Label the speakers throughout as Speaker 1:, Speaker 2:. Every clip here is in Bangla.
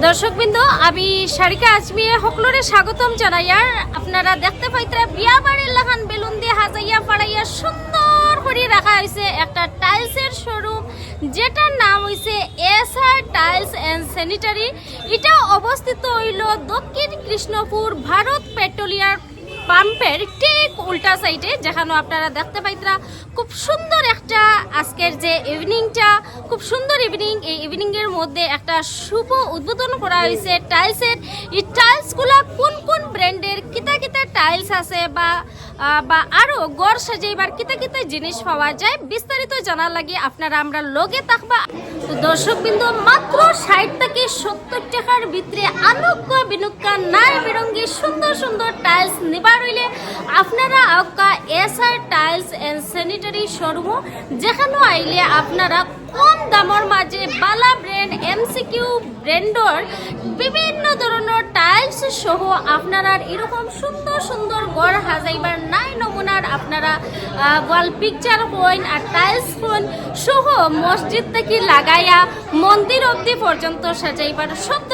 Speaker 1: দর্শকবৃন্দ, আমি সারিকা আজমিয়ে সকলরে স্বাগতম জানাই, আর আপনারা দেখতে পাইতরা বিয়া বাড়ির লাখান বেলুন দিয়ে হাজাইয়া পাড়াইয়া সুন্দর করে রাখা হয়েছে একটা টাইলসের শোরুম, যেটার নাম হয়েছে S R tiles and sanitary. এটা অবস্থিত হইল দক্ষিণ কৃষ্ণপুর ভারত পেট্রোলিয়াম পাম্পের ঠিক উল্টা সাইডে যেখানে আপনারা দেখতে পাইতরা, খুব সুন্দর একটা আজকের যে ইভিনিংটা খুব সুন্দর ইভিনিং এই ইভিনিংয়ের মধ্যে একটা শুভ উদ্বোধন করা হয়েছে টাইলসের এই টাইলসগুলা কোন কোন ব্র্যান্ডের কিতা কিতা টাইলস আছে বা বা আরও গড় সাজাইবার কিতা কিতা জিনিস পাওয়া যায়, বিস্তারিত জানার লাগে আপনারা আমরা লগে থাকবা। তো দর্শক বিন্দু মাত্র ষাট থেকে সত্তর টাকার ভিতরে আনুক্য বিনুক্কা নাই বেরঙ্গি সুন্দর সুন্দর টাইলস নিবার হইলে আপনারা আউকা S R tiles and sanitary showroom যেখানে আইলে আপনারা কম দামের মাঝে বালা ব্র্যান্ড এমসিকিউ ব্র্যান্ডর বিভিন্ন ধরনের টাইলস সহ আপনারা এরকম সুন্দর সুন্দর গড় হাজাইবার নাই নমুনার আপনারা ওয়াল পিকচার হইন আর টাইলস হইন সহ মসজিদ থেকে লাগাইয়া মন্দির অবধি পর্যন্ত সাজাইবার ধরনের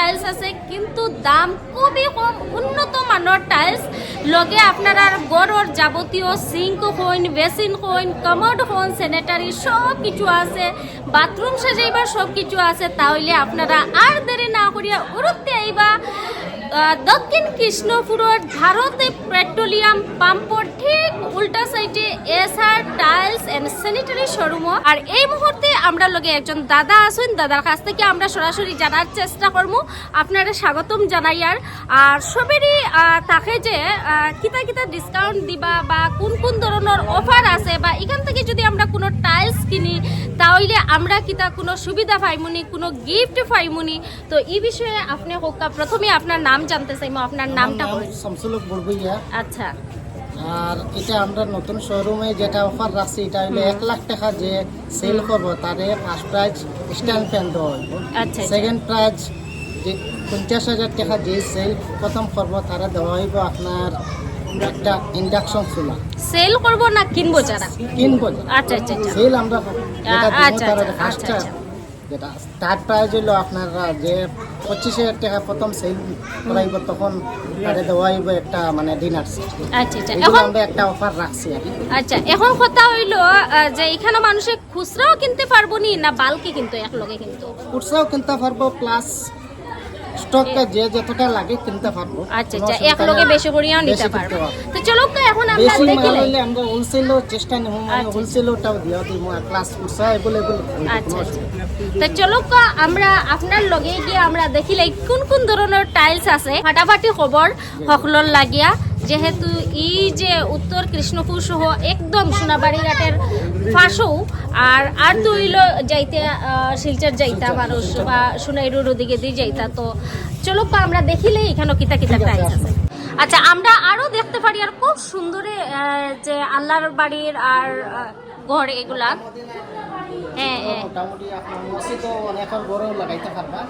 Speaker 1: টাইলস আছে, কিন্তু দাম খুবই কম। উন্নত মানের টাইলস লগে আপনারা গড়র যাবতীয় সিঙ্ক হইন বেসিন হইন কমোড হইন স্যানিটারি সব কিছু আছে। বাথরুম সাজাইবার সব কিছু আছে। তাহলে আপনারা আর দেরি না করিয়া উড়তে আইবা। দক্ষিণ কৃষ্ণপুরের ভারতে পেট্রোলিয়াম পাম্পর ঠিক উল্টা সাইডে S R tiles and sanitary showroom. আর এই মুহূর্তে আমরা লগে একজন দাদা আছেন। দাদার কাছ থেকে আমরা সরাসরি জানার চেষ্টা করব। আপনারা স্বাগতম জানাই আর। আর সবেরই থাকে যে কিতা কিতা ডিসকাউন্ট দিবা বা কোন কোন ধরনের অফার আছে বা এখান থেকে যদি আমরা কোনো টাইলস কিনি, তাহলে আমরা কিতা কোনো সুবিধা পাইমুনি, কোনো গিফট পাইমুনি। তো এই বিষয়ে আপনি হোকা প্রথমে আপনার নাম জানতে চাইব আপনার নামটা
Speaker 2: আমার। নাম শামসুলক বড়বইয়া
Speaker 1: আচ্ছা।
Speaker 2: আর এটা আমরা নতুন শোরুমে যেটা অফার রাখছি এটা হইলে এক লাখ টাকা যে সেল করব তারে ফার্স্ট প্রাইজ স্ট্যান্ড ফ্যান দেওয়া হইব
Speaker 1: আচ্ছা
Speaker 2: সেকেন্ড প্রাইজ যে পঞ্চাশ হাজার টাকা যে সেল প্রথম করব তারা দেওয়া হইব আপনার একটা ইন্ডাকশন চুলা
Speaker 1: সেল করব না কিনবো যারা?
Speaker 2: কিনবো
Speaker 1: আচ্ছা আচ্ছা আচ্ছা।
Speaker 2: সেল আমরা
Speaker 1: আচ্ছা, আচ্ছা,
Speaker 2: ফার্স্ট
Speaker 1: আচ্ছা, আচ্ছা।
Speaker 2: যেটা থার্ড প্রাইজ হইল আপনারা যে পঁচিশ হাজার টাকা প্রথম সেল করাইব তখন তারে দেওয়া হইব একটা মানে ডিনার সেট
Speaker 1: আচ্ছা আচ্ছা। এখন
Speaker 2: আমরা একটা অফার রাখছি আর
Speaker 1: আচ্ছা এখন কথা হইল যে এখানে মানুষে খুচরাও কিনতে পারব নি না বালকে কিন্তু এক লগে কিন্তু?
Speaker 2: খুচরাও কিনতে পারব প্লাস স্টকটা যে যতটা লাগে কিনতে পারব।
Speaker 1: আচ্ছা আচ্ছা এক
Speaker 2: নেই।
Speaker 1: বেশি করিয়াও নিতে পারব। তো চলো তো এখন আমরা দেখিলে
Speaker 2: আমরা হোলসেলও চেষ্টা নেব মানে
Speaker 1: আচ্ছা।
Speaker 2: হোলসেলটাও দিয়া দিব আর প্লাস খুচরা এভেলেবল
Speaker 1: আচ্ছা আচ্ছা। তো চলো কা আমরা আপনার লগে গিয়ে আমরা দেখিলে কোন কোন ধরনের টাইলস আছে। ফাটাফাটি খবর সকলর লাগিয়া। যেহেতু এই যে উত্তর কৃষ্ণপুর সহ একদম সোনাবাড়ি ঘাটের ফাঁসও আর আর তো হইল যাইতে শিলচর যাইতা মানুষ বা সোনাইরুর ওদিকে দিয়ে যাইতা তো চলো আমরা দেখিলে এখানে কিতা কিতা
Speaker 2: ঠিক আছে,
Speaker 1: আচ্ছা আমরা আরও দেখতে পারি আর খুব সুন্দরে যে আল্লাহর বাড়ির আর ঘর এগুলা। হ্যাঁ হ্যাঁ।
Speaker 2: মোটামুটি আপনার মসজিদও অনেকের বড় লাগাইতে পারবা।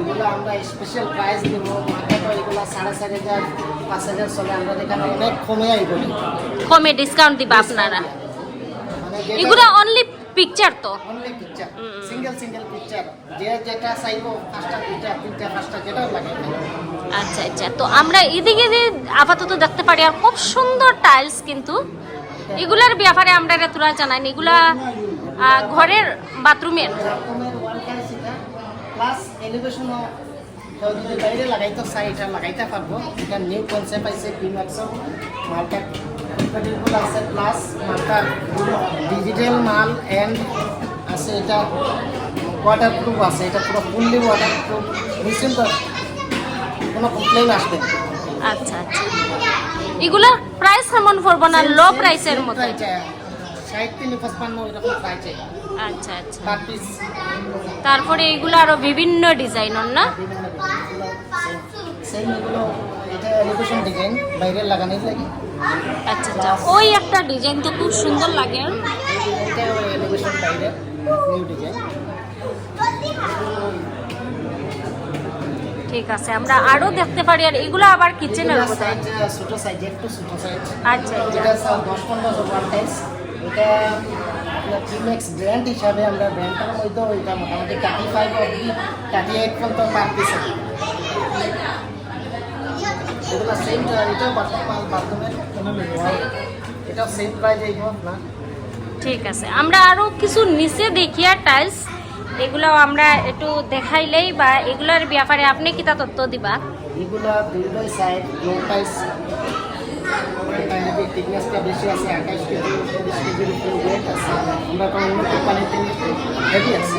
Speaker 2: এগুলো আমরা স্পেশাল প্রাইস দিব। মার্কেটও এগুলো সাড়ে চার হাজার পাঁচ হাজার চলে। আমরা এখানে অনেক কমে আইব।
Speaker 1: কমে ডিসকাউন্ট দিবা আপনারা।
Speaker 2: মানে
Speaker 1: এগুলো অনলি পিকচার তো।
Speaker 2: Only picture single single picture যে যেটা চাইব পাঁচটা দুইটা তিনটা পাঁচটা যেটা লাগে
Speaker 1: আচ্ছা আচ্ছা। তো আমরা এদিকে যে আপাতত দেখতে পারি আর খুব সুন্দর টাইলস কিন্তু। এগুলার ব্যাপারে আমরা এটা তোরা জানাই না। এগুলা ঘরের বাথরুমের।
Speaker 2: প্লাস এলিভেশনও বাইরে লাগাইতে চাই এটা লাগাইতে পারব। এটা নিউ কনসেপ্ট আছে পিম্যাক্সর মালটা আছে প্লাস মালটা ডিজিটাল মাল এন্ড আছে এটা ওয়াটার প্রুফ আছে এটা পুরো ফুললি ওয়াটার প্রুফ বুঝছেন তো কোনো কমপ্লেন আসবে
Speaker 1: আচ্ছা আচ্ছা। এগুলার প্রাইস কেমন পড়ব না লো প্রাইসের মতো আচ্ছা আচ্ছা। তারপরে এগুলো আরও বিভিন্ন ডিজাইনের না?
Speaker 2: সেম এগুলো এটা এলিভেশন ডিজাইন বাইরে লাগানোর লাগে।
Speaker 1: আচ্ছা আচ্ছা। ওই একটা ডিজাইন তো খুব সুন্দর লাগে। ঠিক আছে আমরা আরও দেখতে পারি। আর এগুলো আবার
Speaker 2: সাইজ ছোট সাইজ একটু ছোট সাইজ
Speaker 1: আচ্ছা আচ্ছা।
Speaker 2: এটা স্যার দশ পনেরো ওয়ান টাইস এটা আপনার টিমেক্স ব্র্যান্ড হিসাবে আমরা ব্র্যান্ডটার মধ্যে ওইটা মোটামুটি থার্টি ফাইভ অব্দি থার্টি এইট পর্যন্ত পার পিস এগুলো সেম বাথরুমের এটাও সেম প্রাইস এই না।
Speaker 1: ঠিক আছে। আমরা আরও কিছু নিচে দেখি আর টাইলস এগুলো আমরা একটু দেখাইলেই বা এগুলোর ব্যাপারে আপনি কিতা তথ্য দিবা?
Speaker 2: এগুলা দুই সাইড লো থিকনেসটা বেশি আছে আঠাশ কেজি চল্লিশ কেজির উপরে ওয়েট আছে। আমরা কোনো কোম্পানিতে হেভি আছে।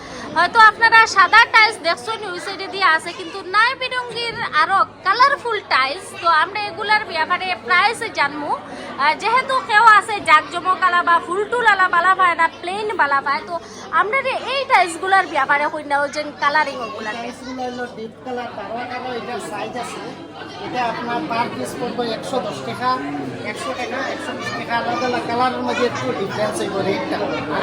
Speaker 1: হয়তো আপনারা সাদা টাইলস দেখছেন ওই সাইডে দিয়ে আছে কিন্তু নাই বিরঙ্গির আরও কালারফুল টাইলস তো আমরা এগুলার ব্যাপারে প্রাইস জানব। যেহেতু কেউ আছে জাকজমক আলা বা ফুলটুল আলা বালা পায় না প্লেন বালা পায় তো আমরা যে এই টাইলসগুলার ব্যাপারে কইনাও যে কালারিং ওগুলার।
Speaker 2: প্রাইসগুলো হলো ডিপ কালার এটার সাইজ আছে। এটা আপনার পার পিস পড়বে একশো দশ টাকা একশো টাকা একশো বিশ টাকা আলাদা আলাদা কালারের মধ্যে একটু ডিফারেন্স হইব রেটটা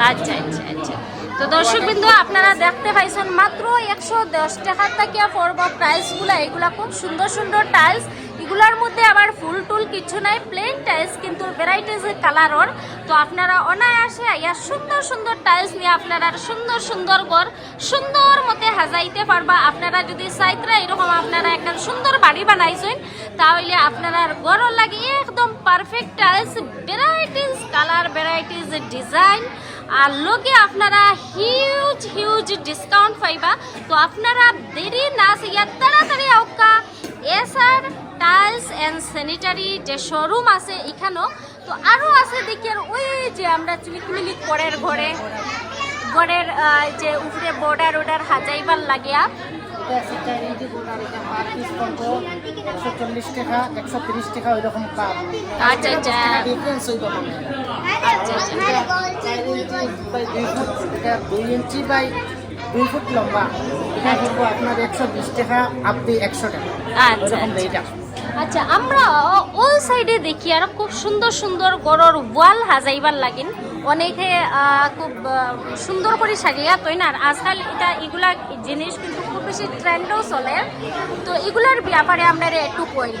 Speaker 1: আচ্ছা আচ্ছা আচ্ছা। তো দর্শক বিন্দু আপনারা দেখতে পাইছেন মাত্র একশো দশ টাকার থেকে পড়ব প্রাইসগুলো এগুলা খুব সুন্দর সুন্দর টাইলস এগুলার মধ্যে আবার ফুল টুল কিছু নাই প্লেন টাইলস কিন্তু ভ্যারাইটিস কালারর তো আপনারা অনায়াসে আইয়া সুন্দর সুন্দর টাইলস নিয়ে আপনারা সুন্দর সুন্দর ঘর সুন্দর মতে সাজাইতে পারবা। আপনারা যদি চাইতরা এরকম আপনারা একটা সুন্দর বাড়ি বানাইছেন, তাহলে আপনারা ঘর লাগে একদম perfect tiles varieties colour varieties design আর লোকে আপনারা হিউজ হিউজ ডিসকাউন্ট পাইবা। তো আপনারা দেরি না সিয়া তাড়াতাড়ি আউকা। এসআর টাইলস অ্যান্ড স্যানিটারি যে শোরুম আছে এখানেও। তো আরও আছে দেখি আর ওই যে আমরা চিলিকুমিলি ঘরের ঘরে, ঘরের যে উপরে বর্ডার ওডার হাজাইবার লাগিয়া।
Speaker 2: আছে এটা পার পিস পড়বে একশো চল্লিশ টাকা একশো তিরিশ টাকা ওই রকম কাপ
Speaker 1: আচ্ছা, আচ্ছা।
Speaker 2: ডিফারেন্স হইব মানে
Speaker 1: আচ্ছা আচ্ছা।
Speaker 2: চার ইঞ্চি বাই দুই ইঞ্চি বাই দুই ফুট লম্বা। এটা পড়ব আপনার একশো বিশ টাকা আপনি একশো টাকা।
Speaker 1: আচ্ছা
Speaker 2: ওইরকম
Speaker 1: আচ্ছা। আচ্ছা আমরা ওল সাইডে দেখি আর খুব সুন্দর সুন্দর গড়র ওয়াল হাজাইবার লাগিন অনেকে খুব সুন্দর করে সাজিয়া তৈ না আর আজকাল এটা এগুলা জিনিস কিন্তু বেশি ট্রেন্ডও চলে। তো এগুলোর ব্যাপারে আমরা একটু কই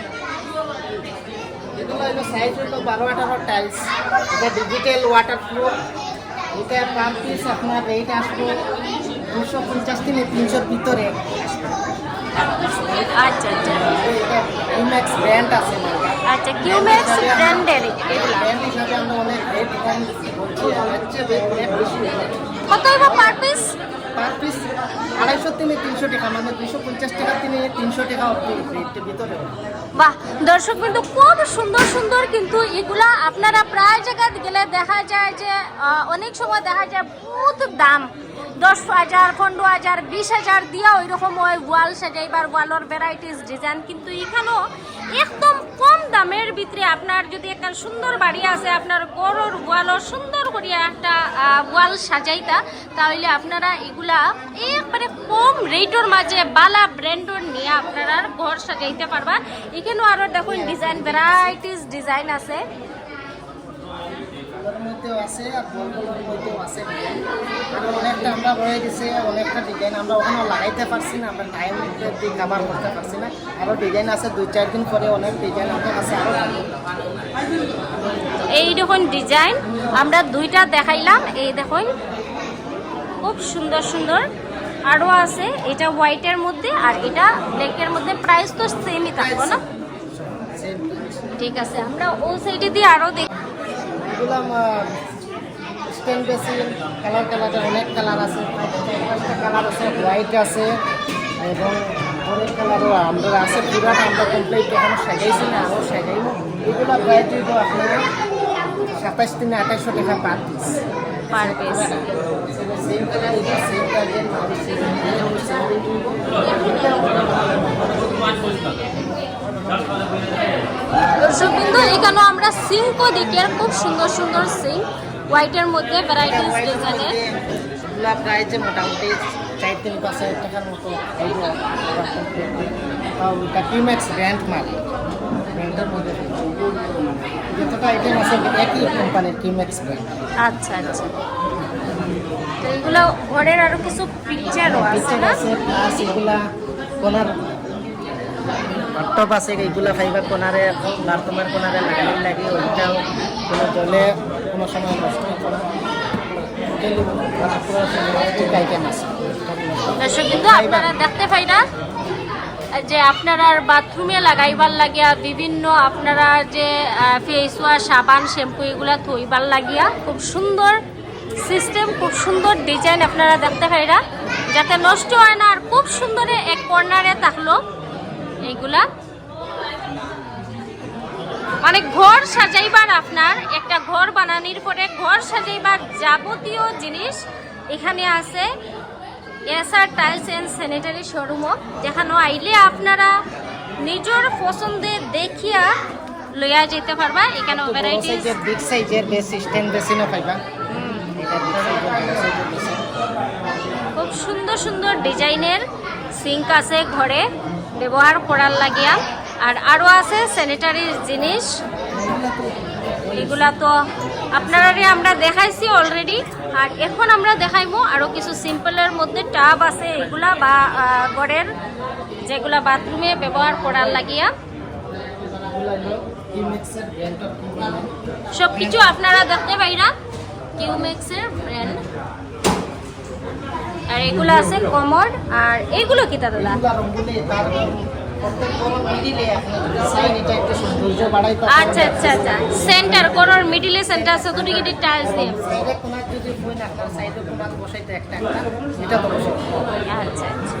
Speaker 2: এগুলো হলো সাইজ হলো বারো আঠারো টাইলস এটা ডিজিটাল ওয়াটার এটা পার পিস আপনার রেট আসবে দুশো পঞ্চাশ থেকে তিনশোর ভিতরে।
Speaker 1: আচ্ছা আচ্ছা।
Speaker 2: ব্র্যান্ড আছে।
Speaker 1: আচ্ছা কিউম্যাক্স ব্র্যান্ডের এগুলা।
Speaker 2: ব্র্যান্ড হিসাবে আমরা অনেক রেট কম। বলছি আর হচ্ছে
Speaker 1: কত হইব পার পিস
Speaker 2: পার পিস আড়াইশো থেকে তিনশো টাকা মানে দুশো পঞ্চাশ টাকা তিনশো টাকা ভিতরে।
Speaker 1: বাহ, দর্শক কিন্তু খুব সুন্দর সুন্দর কিন্তু এগুলা আপনারা প্রায় জায়গায় গেলে দেখা যায় যে অনেক সময় দেখা যায় বহুত দাম। দশ হাজার, পনেরো হাজার, বিশ হাজার দিয়া ওই রকম ওই ওয়াল সাজাইবার, ওয়ালের ভ্যারাইটিস ডিজাইন কিন্তু এখানেও একদম কম দামের ভিতরে আপনার যদি একটা সুন্দর বাড়ি আছে, আপনার গরুর ওয়ালর সুন্দর করিয়া একটা ওয়াল সাজাইতা, তাহলে আপনারা এগুলা একবারে কম রেটর মাঝে বালা ব্র্যান্ডর নিয়ে আপনারা ঘর সাজাইতে পারবা। এখানেও আরও দেখুন ডিজাইন ভ্যারাইটিস ডিজাইন আছে।
Speaker 2: ওর মধ্যেও আছে আর বলগুলোর মধ্যেও আছে আর অনেকটা আমরা রয়ে গেছে অনেকটা ডিজাইন আমরা ওখানে লাগাইতে পারছি না আমরা টাইম দিয়ে কাভার করতে পারছি না। আরও ডিজাইন আছে দুই চার দিন পরে অনেক ডিজাইন আমাদের কাছে আরও
Speaker 1: এই দেখুন ডিজাইন আমরা দুইটা দেখাইলাম। এই দেখুন খুব সুন্দর সুন্দর। আরও আছে এটা হোয়াইটের মধ্যে আর এটা ব্ল্যাকের মধ্যে। প্রাইস তো সেমই থাকব না? ঠিক আছে আমরা ও সাইডে দিয়ে আরও দেখ।
Speaker 2: এগুলো স্টেন বেসিন কালার কালারের অনেক কালার আছে। পাঁচটা কালার আছে হোয়াইট আছে এবং অনেক কালারও আমরা আছে। পুরাটা আমরা কমপ্লিট এখনও সাজাইছি না আরও সাজাইব। এগুলো প্রায় দিব আপনার সাতাশ দিনে আঠাশশো টাকা per piece
Speaker 1: per piece
Speaker 2: same colour এটা সেম কালার
Speaker 1: দর্শক বিন্দু এখানে আমরা সিঙ্কও দেখি আর খুব সুন্দর সুন্দর সিঙ্ক হোয়াইটের মধ্যে ভ্যারাইটিস ডিজাইনের।
Speaker 2: প্রাইসে মোটামুটি চার তিন পাঁচ হাজার টাকার মতো টিম্যাক্স ব্র্যান্ড মাল। ব্র্যান্ডের মধ্যে যতটা আইটেম আছে একই কোম্পানির ব্র্যান্ড
Speaker 1: আচ্ছা আচ্ছা। তো এগুলো ঘরের আরও কিছু পিকচারও আছে না?
Speaker 2: প্লাস এগুলা কোনার বাথটব আছে, এইগুলা ফাইবা কোনারে বাথরুমের কোনারে লাগানোর লাগে ওইটাও কোনো জলে কোনো সময় নষ্ট
Speaker 1: দর্শক কিন্তু আপনারা দেখতে যে আপনারা বাথরুমে লাগাইবার লাগিয়া, বিভিন্ন আপনারা যে ফেস ওয়াশ সাবান শ্যাম্পু এগুলা থইবার লাগিয়া, খুব সুন্দর সিস্টেম খুব সুন্দর ডিজাইন আপনারা দেখতে পাইরা যাতে নষ্ট হয় না, আর খুব সুন্দরে এক কর্নারে থাকল। এইগুলা। মানে ঘর সাজাইবার আপনার একটা ঘর বানানির পরে ঘর সাজাইবার যাবতীয় জিনিস এখানে আছে। এসআর টাইলস অ্যান্ড স্যানিটারি শোরুমও যেখানে আইলে আপনারা নিজের পছন্দে দেখিয়া লইয়া যেতে পারবা। এখানে ভ্যারাইটিস
Speaker 2: সাইজের বিগ সাইজের বেশি স্ট্যান্ড বেসিনও পাইবা।
Speaker 1: খুব সুন্দর সুন্দর ডিজাইনের সিঙ্ক আছে ঘরে। ব্যবহার করার লাগিয়া। আর আরও আছে স্যানিটারির জিনিস এগুলা তো আপনারারে আমরা দেখাইছি অলরেডি আর এখন আমরা দেখাইবো আরও কিছু সিম্পলের মধ্যে টাব আছে এগুলা বা ঘরের যেগুলা বাথরুমে ব্যবহার করার লাগিয়া। সব কিছু আপনারা দেখতে পাইরা। কিউমেক্সের ব্র্যান্ড আর এগুলো আছে কমোড আর এগুলো কি দাদা? আচ্ছা আচ্ছা আচ্ছা। সেন্টার কোনোর মিডিলে সেন্টার আছে দুটি গেটি টাইলস দিয়ে? আচ্ছা আচ্ছা।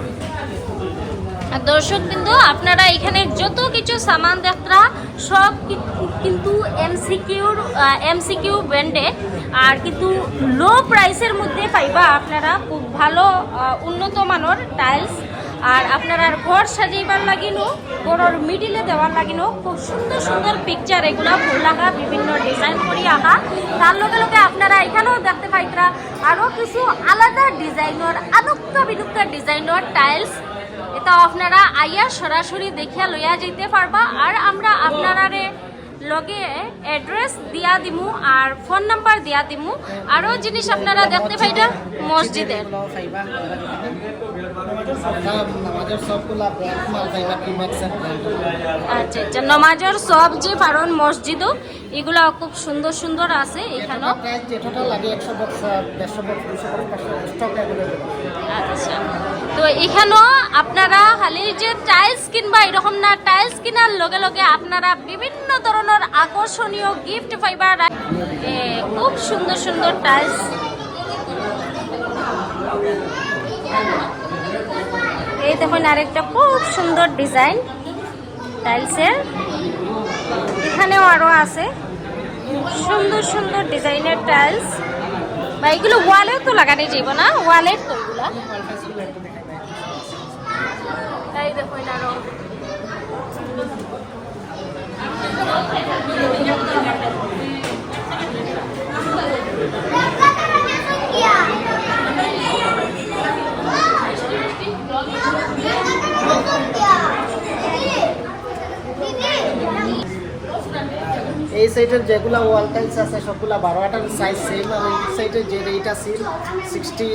Speaker 1: দর্শক বিন্দু আপনারা এখানে যত কিছু সামান দেখরা সব কি- কিন্তু এমসিকিউর এমসিকিউ ব্র্যান্ডে আর কিন্তু লো প্রাইসের মধ্যে পাইবা আপনারা খুব ভালো উন্নত মানের টাইলস আর আপনারা ঘর সাজাইবার লাগিনো ঘরের মিডিলে দেওয়ার লাগিনো খুব সুন্দর সুন্দর পিকচার এগুলা, ফুল আঁকা বিভিন্ন ডিজাইন করি আঁকা তার লগে লগে আপনারা এখানেও দেখতে পাইতরা আরও কিছু আলাদা ডিজাইনের আনুক্কা বিনুক্কা ডিজাইনের টাইলস এটা আপনারা আইয়া সরাসরি দেখিয়া লইয়া যেতে পারবা। আর আমরা আপনারারে লগে এড্রেস দিয়া দিমু আর ফোন নাম্বার দিয়া দিমু। আরও জিনিস আপনারা দেখতে পাইটা মসজিদের। আচ্ছা আচ্ছা নমাজের সব যে পারন মসজিদও এগুলা খুব সুন্দর সুন্দর আছে
Speaker 2: অ্যাভেলেবেল
Speaker 1: আচ্ছা। তো এখানেও আপনারা খালি যে টাইলস কিনবা, এরকম না টাইলস কিনার লগে লগে আপনারা বিভিন্ন ধরনের আকর্ষণীয় গিফট পাইবা খুব সুন্দর সুন্দর টাইলস এই দেখুন আরেকটা খুব সুন্দর ডিজাইন টাইলসের এখানেও আরও আছে। সুন্দর সুন্দর ডিজাইনের টাইলস বা এগুলো ওয়ালে তো লাগানো যাব না ওয়ালের তো এগুলা। এই দেখুন আরও
Speaker 2: এই সাইডের যেগুলা ওয়াল টাইলস আছে, সবগুলা বারো আটার সাইজ সেম আর এই সাইডের যে রেট আছে সিক্সটি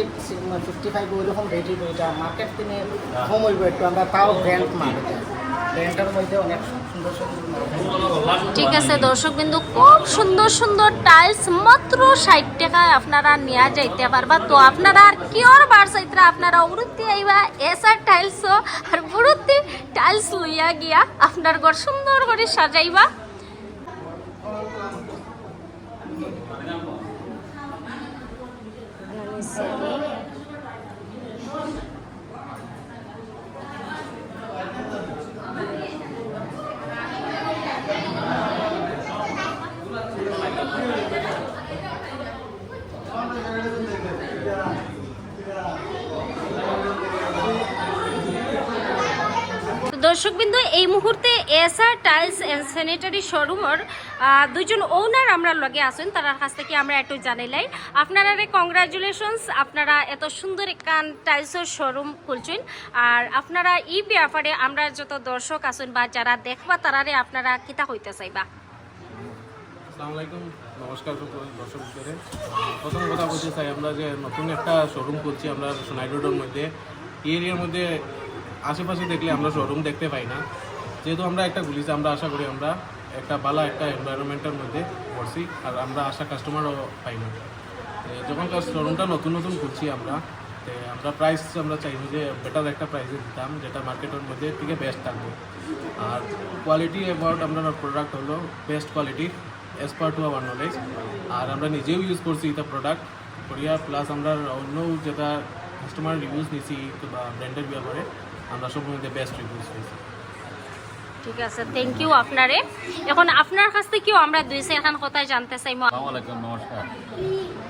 Speaker 2: ফিফটি ফাইভ ওইরকম রেট হইব এটা। মার্কেট কিনে কম হইব একটু, আমরা তাও ব্র্যান্ড মাল
Speaker 1: ঠিক আছে দর্শক বিন্দু খুব সুন্দর সুন্দর টাইলস মাত্র ষাট টাকায় আপনারা নিয়ে যাইতে পারবা। তো আপনারা আর কিয়র বার চাইতরা আপনারা উড়ুতি আইবা এসার টাইলস আর বুড়ুতি টাইলস লইয়া গিয়া আপনার ঘর সুন্দর করে সাজাইবা তো দর্শকবৃন্দ এই মুহূর্তে এন্ড স্যানিটারি শোরুমের দুইজন ওনার আমরা লগে আছেন। তার কাছ থেকে আমরা একটু জানাইলাই আপনারা কংগ্রাচুলেশনস আপনারা এত সুন্দর একখান টাইলসের শোরুম খুলছেন। আর আপনারা এই ব্যাপারে আমরা যত দর্শক আছেন বা যারা দেখবা, তারারে আপনারা কিতা হইতে চাইবা?
Speaker 3: নমস্কার দর্শকদের। প্রথম কথা বলতে চাই, আমরা যে নতুন একটা শোরুম করছি আমরা সোনাই রোডের মধ্যে। এই এরিয়ার মধ্যে আশেপাশে দেখলে আমরা শোরুম দেখতে পাই না। যেহেতু আমরা একটা গুলিছে আমরা আশা করি আমরা একটা ভালো একটা এনভায়রনমেন্টের মধ্যে করছি আর আমরা আশা কাস্টমারও পাই না। যখন শোরুমটা নতুন নতুন করছি আমরা আমরা প্রাইস আমরা চাইব যে বেটার একটা প্রাইসে দিতাম, যেটা মার্কেটের মধ্যে থেকে বেস্ট থাকবে। আর কোয়ালিটি অ্যাবাউট আপনার প্রোডাক্ট হলো best quality as per to our knowledge আর আমরা নিজেও ইউজ করছি এটা প্রোডাক্ট করিয়া প্লাস আমরা অন্য যেটা কাস্টমার রিভিউজ নিছি বা ব্র্যান্ডের ব্যাপারে আমরা সব মধ্যে বেস্ট রিভিউজ পেয়েছি।
Speaker 1: ঠিক আছে থ্যাংক ইউ আপনারে। এখন আপনার কাছ থেকেও আমরা দুই সেখান কথাই জানতে
Speaker 4: আসসালামু আলাইকুম, নমস্কার।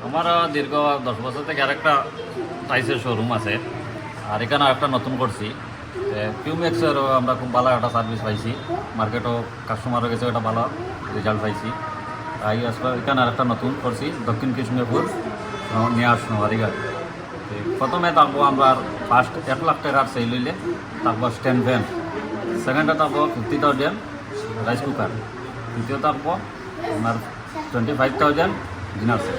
Speaker 4: আমার দীর্ঘ দশ বছর থেকে আরেকটা টাইসের শোরুম আছে, আর এখানে একটা নতুন করছি। কিউমেক্সেরও আমরা খুব ভালো একটা সার্ভিস পাইছি। মার্কেটও কাস্টমারের কাছে একটা ভালো রেজাল্ট পাইছি। তাই এখানে আরেকটা নতুন করছি, দক্ষিণ কৃষ্ণপুর নিয়ে আসনো হারিঘাট প্রথমে থাকব আমরা ফার্স্ট এক লাখ টাকার সেই লইলে তারপর স্ট্যান্ড ফ্যান সেকেন্ডে তারপর ফিফটি থাউজেন্ড রাইস কুকার তৃতীয় তারপর আপনার twenty five thousand dinner set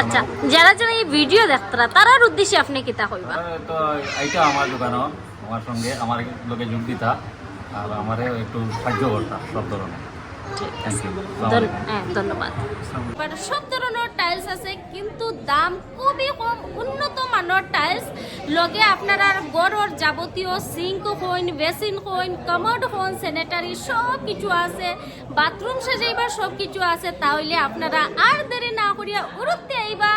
Speaker 1: আচ্ছা যারা যারা এই ভিডিও দেখতারা তারার উদ্দেশ্যে আপনি কিতা হইবা
Speaker 4: তো এইটা আমার দোকান আমার সঙ্গে আমার লোকে যোগ দিতা আর আমারে একটু সাহায্য করতা সব ধরনের।
Speaker 1: হ্যাঁ, ধন্যবাদ। এবার সব ধরনের টাইলস আছে কিন্তু দাম খুবই কম উন্নত মানের টাইলস লগে আপনারা গড়র যাবতীয় সিঙ্ক হইন বেসিন হইন কমোড হইন স্যানিটারি সব কিছু আছে। বাথরুম সাজাইবার সব কিছু আছে তাহলে আপনারা আর দেরি না করিয়া উড়তে আইবা।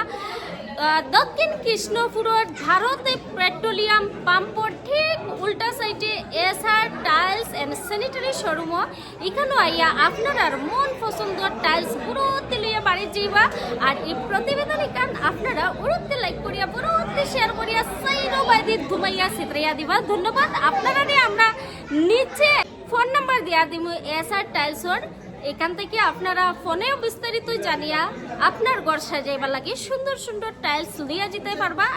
Speaker 1: দক্ষিণ কৃষ্ণপুরের ভারতে পেট্রোলিয়াম পাম্পর ঠিক উল্টা সাইডে SR tiles and sanitary showroom এখানে আইয়া আপনার মন পছন্দের টাইলস পুরোতে লইয়া বাড়ি যাইবা। আর এই প্রতিবেদন কান আপনারা উড়তে লাইক করিয়া পুরোতে শেয়ার করিয়া সাইডো বাইদি ঘুমাইয়া সিতরাইয়া দিবা। ধন্যবাদ। আপনারা আমরা নিচে ফোন নাম্বার দিয়া দিমু এস আর টাইলসর এখান থেকে আপনারা ফোনেও বিস্তারিত জানিয়া আপনার ঘর সাজাইবার লাগে সুন্দর সুন্দর টাইলস লিয়া যেতে পারবা।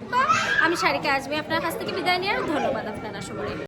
Speaker 1: আমি সারিকা আসবে আপনার কাছ থেকে বিদায় নিয়ে, ধন্যবাদ আপনারা সবাই